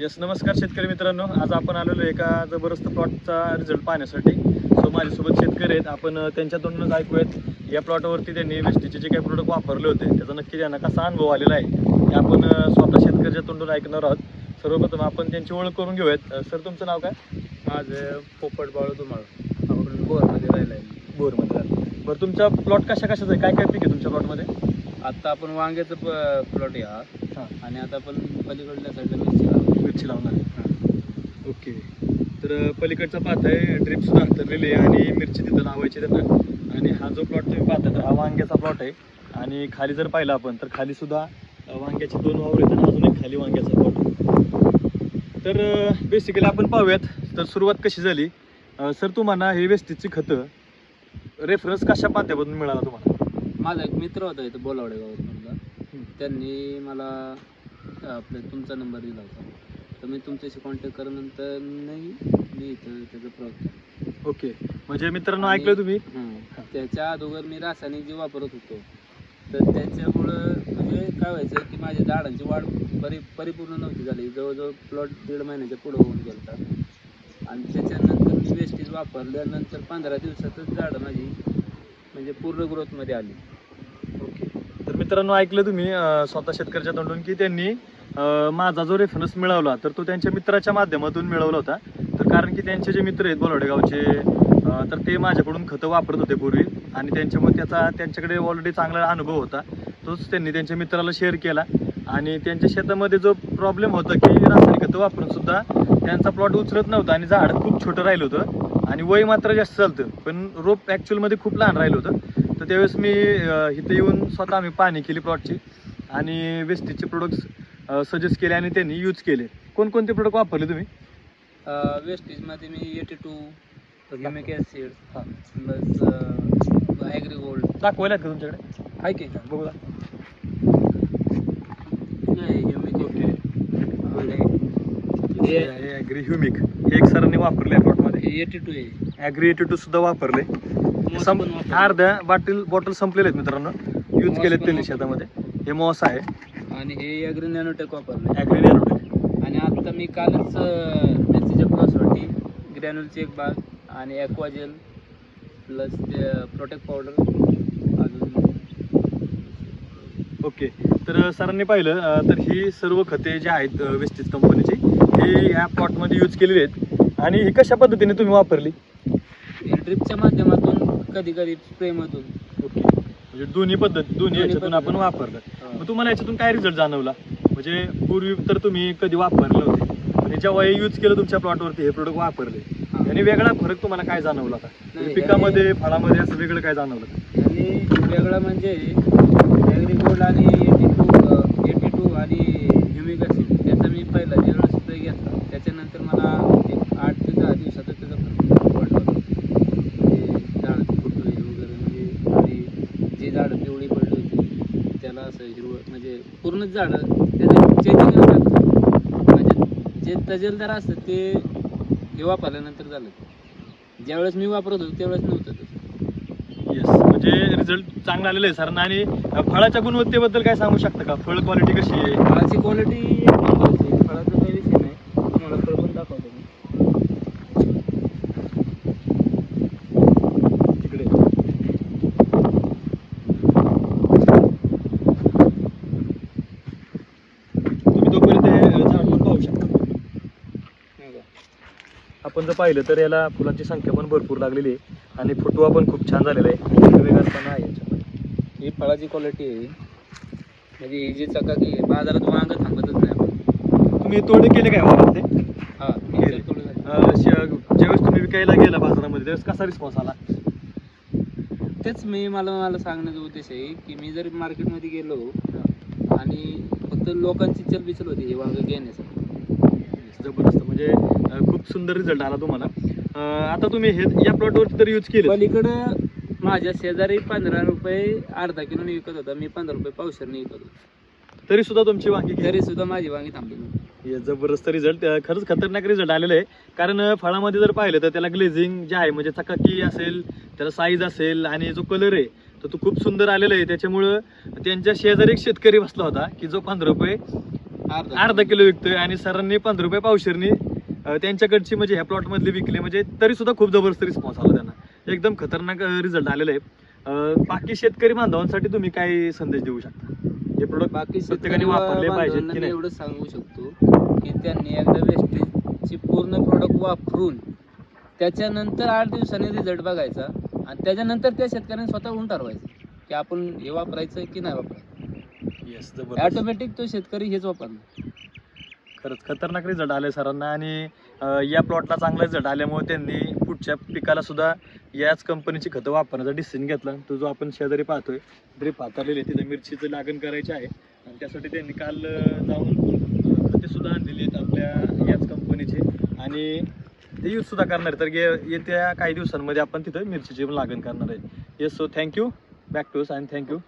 Yes नमस्कार शेतकरी मित्रांनो. आज आपण आलेलो एका जबरदस्त प्लॉटचा रिझल्ट पाहण्यासाठी. सो माझ्यासोबत शेतकरी आहेत. आपण त्यांच्या तोंडूनच ऐकूयात. या प्लॉटवरती त्यांनी वेस्टीचे जे काही प्रोडक्ट वापरले होते त्याचा नक्की त्यांना कसा अनुभव आलेला आहे हे आपण स्वतः शेतकऱ्याच्या तोंडून ऐकणार आहोत. सर्वप्रथम आपण त्यांची ओळख करून घेऊयात. सर तुमचं नाव काय? माझं पोपट बाळू तुम्हाला. आपण बोरमध्ये राहिला आहे. बोरमध्ये बरं तुमचा प्लॉट कशा कशाचा आहे? काय काय पीक आहे तुमच्या प्लॉटमध्ये आत्ता आपण वांग्याचं प्लॉट आहे हा. हां. आणि आता आपण पलीकडल्या साईडला मिरची. मिरची लावणार आहे ओके. तर पलीकडचा पाहताय आहे सुद्धा हातरलेली आहे आणि मिरची तिथं लावायची त्यांना. आणि हा जो प्लॉट तुम्ही पाहता तर हा वांग्याचा प्लॉट आहे. आणि खाली जर पाहिला आपण तर खाली सुद्धा वांग्याची दोन वावर आहेत आणि अजून एक खाली वांग्याचा प्लॉट तर बेसिकली आपण पाहूयात तर सुरुवात कशी झाली? सर तुम्हाला हे वेस्टीजची खतं रेफरन्स कशा माध्यमातून मिळाला तुम्हाला? माझा एक मित्र होता इथं बोलावडे गावात मधला त्यांनी मला आपलं तुमचा नंबर दिला होता. तर मी तुमच्याशी कॉन्टॅक्ट केल्यानंतर नाही मी इथं त्याचं प्रॉब्लेम ओके. म्हणजे मित्रांनो आणि- ऐकलं तुम्ही? त्याच्या अगोदर मी रासायनिक जे वापरत होतो. तर त्याच्यामुळं म्हणजे काय व्हायचं की माझ्या झाडांची वाढ परि परिपूर्ण नव्हती झाली. जवळजवळ प्लॉट दीड महिन्याच्या पुढं होऊन गेलता आणि त्याच्यानंतर मी वेस्टेज वापरल्यानंतर पंधरा दिवसातच झाडं माझी म्हणजे पूर्ण ग्रोथमध्ये आली. मित्रांनो ऐकलं तुम्ही स्वतः शेतकऱ्याच्या तोंडून की त्यांनी माझा जो रेफरन्स मिळवला तर तो त्यांच्या मित्राच्या माध्यमातून मिळवला होता. तर कारण की त्यांचे जे मित्र आहेत बोलावडे गावचे तर ते माझ्याकडून खतं वापरत होते पूर्वी. आणि त्यांच्यामुळे त्याचा त्यांच्याकडे ऑलरेडी चांगला अनुभव होता. तोच त्यांनी त्यांच्या मित्राला शेअर केला. आणि त्यांच्या शेतामध्ये जो प्रॉब्लेम होता की रासायनिक खतं वापरून सुद्धा त्यांचा प्लॉट उचलत नव्हता आणि झाड खूप छोटं राहिलं होतं. आणि वय मात्र जास्त चालतं पण रोप ॲक्च्युअलमध्ये खूप लहान राहिलं होतं. तर त्यावेळेस मी इथं येऊन स्वतः आम्ही पाहणी केली प्लॉटची आणि वेस्टीजचे प्रोडक्ट्स सजेस्ट केले आणि त्यांनी यूज केले. कोणकोणते प्रोडक्ट वापरले तुम्ही? वेस्टेजमध्ये मी एटी टू ह्युमिक ॲसिड हां. प्लस ॲग्री गोल्ड दाखवायला आहेत का तुमच्याकडे? आहे की? बघू हे ॲग्री ह्युमिक हे एक सरांनी वापरले आहे प्लॉटमध्ये एटी टू आहे. ॲग्री एटी टू सुद्धा वापरले वापरले. अर्ध्या बाटल बॉटल संपलेले आहेत मित्रांनो. यूज केलेत त्यांनी. शेतामध्ये. हे मॉस आहे. आणि हे ॲग्री नॅनोटेक वापरलं ॲग्री नॅनोटेक आणि आता मी कालच मिरचीच्या प्लसवरती ग्रॅन्युलची एक बाग आणि ॲक्वाजेल प्लस ते प्रोटेक्ट पावडर अजून ओके तर सरांनी पाहिलं तर ही सर्व खते जी आहेत वेस्टीज कंपनीची हे या प्लॉटमध्ये यूज केलेली आहेत. आणि ही कशा पद्धतीने तुम्ही वापरली? ड्रिपच्या माध्यमातून कधी कधी स्प्रेमधून ओके. म्हणजे दोन्ही पद्धत दोन्ही याच्यातून आपण. वापरलं मग तुम्हाला याच्यातून काय रिझल्ट जाणवला? म्हणजे पूर्वी तर तुम्ही कधी वापरले होते. आणि जेव्हा हे यूज केलं तुमच्या प्लॉटवरती हे प्रोडक्ट वापरले. आणि वेगळा फरक तुम्हाला काय जाणवला आता? म्हणजे पिकामध्ये फळामध्ये असं वेगळं काय जाणवलं? का? आणि वेगळं म्हणजे ॲग्री गोल्ड आणि एटी टू एटी टू आणि ह्युमिक त्याचा मी पहिला ज्यावेळेस स्प्रे घेतला. त्याच्यानंतर मला एक आठ ते दहा दिवसातच त्याचा फरक पडला होता म्हणजे झाड फुटवे वगैरे म्हणजे आणि जे झाडं पिवळी पडली होती त्याला असं पूर्णच झाडं त्याचं चेंजिंग म्हणजे जे तजेलदार असतं ते हे वापरल्यानंतर झालं. ज्यावेळेस मी वापरत होतो त्यावेळेस नव्हतं येस म्हणजे रिझल्ट चांगला आलेला आहे सरांना आणि फळाच्या गुणवत्तेबद्दल काय सांगू शकता का? फळ क्वालिटी कशी आहे? फळाची क्वालिटी एक नंबरच आहे फळाचा काही विषय नाही तुम्हाला फळ पण दाखवतो मी तिकडे तुम्ही तोपर्यंत हे झाड पण पाहू शकता नाही का? आपण जर पाहिलं तर याला फुलांची संख्या पण भरपूर लागलेली आहे आणि फुटवा पण खूप छान झालेला आहे. वेगळापणा आहे याच्यामध्ये. ही फळाची क्वालिटी आहे म्हणजे ही जी चकाकी आहे बाजारात वांग थांबतच नाही आपण. तुम्ही तोडे केले काय वावरात ते? हा ज्यावेळेस तुम्ही विकायला गेला बाजारामध्ये त्यावेळेस कसा रिस्पॉन्स आला? तेच मी मला मला सांगण्याचा उद्देश आहे की मी जर मार्केटमध्ये गेलो आणि फक्त लोकांची चलबिचल होती हे वांग घेण्यासाठी. जबरदस्त. म्हणजे खूप सुंदर रिझल्ट आला तुम्हाला. आता तुम्ही हे या प्लॉटवरती तर यूज केले पलीकडं माझ्या शेजारी पंधरा रुपये अर्धा किलो विकत होता. मी पंधरा रुपये पावशेरने विकत होतो. तरी सुद्धा तुमची वांगी. तरी सुद्धा माझी वांगी थांबली. हे जबरदस्त रिझल्ट खरंच खतरनाक रिझल्ट आलेला आहे. कारण फळामध्ये जर पाहिलं तर त्याला ग्लेझिंग जे आहे म्हणजे चकाकी असेल त्याला साईज असेल आणि जो कलर आहे तर तो खूप सुंदर आलेला आहे. त्याच्यामुळं त्यांच्या शेजारी एक शेतकरी बसला होता की जो पंधरा रुपये अर्धा किलो. विकतोय आणि सरांनी पंधरा रुपये पावशेरनी त्यांच्याकडची म्हणजे ह्या प्लॉट मधले विकले. म्हणजे तरी सुद्धा खूप जबरदस्त रिस्पॉन्स आला त्यांना. एकदम खतरनाक रिझल्ट आलेला आहे. बाकी शेतकरी बांधवांसाठी तुम्ही काय संदेश देऊ शकता? हे प्रोडक्ट बाकी प्रत्येकाने वापरले की नाही? एवढं सांगू शकतो की त्यांनी एकदा वेस्टेजची पूर्ण प्रोडक्ट वापरून त्याच्यानंतर आठ दिवसांनी रिझल्ट बघायचा आणि त्याच्यानंतर त्या शेतकऱ्यांनी स्वतःहून ठरवायचं की आपण हे वापरायचं की नाही वापरायचं. जबरदस्त ऑटोमॅटिक तो शेतकरी हेच वापरणार. खरंच खतरनाक रिझल्ट आले सरांना आणि अं, या प्लॉटला चांगला रिझल्ट आल्यामुळे त्यांनी पुढच्या पिकाला सुद्धा याच कंपनीची खतं वापरण्याचा डिसिजन घेतला. तो जो आपण शेजारी पाहतोय ड्रिप हाताळलेली आहे तिथं मिरचीचं लागण करायची आहे. आणि त्यासाठी त्यांनी काल अं, जाऊन अं, खते सुद्धा आणलेली आहेत आपल्या याच कंपनीचे आणि ते यूज सुद्धा करणार आहे तर ये- येत्या काही दिवसांमध्ये आपण तिथं मिरचीची पण लागण करणार आहे yes so thank you back to आणि थँक्यू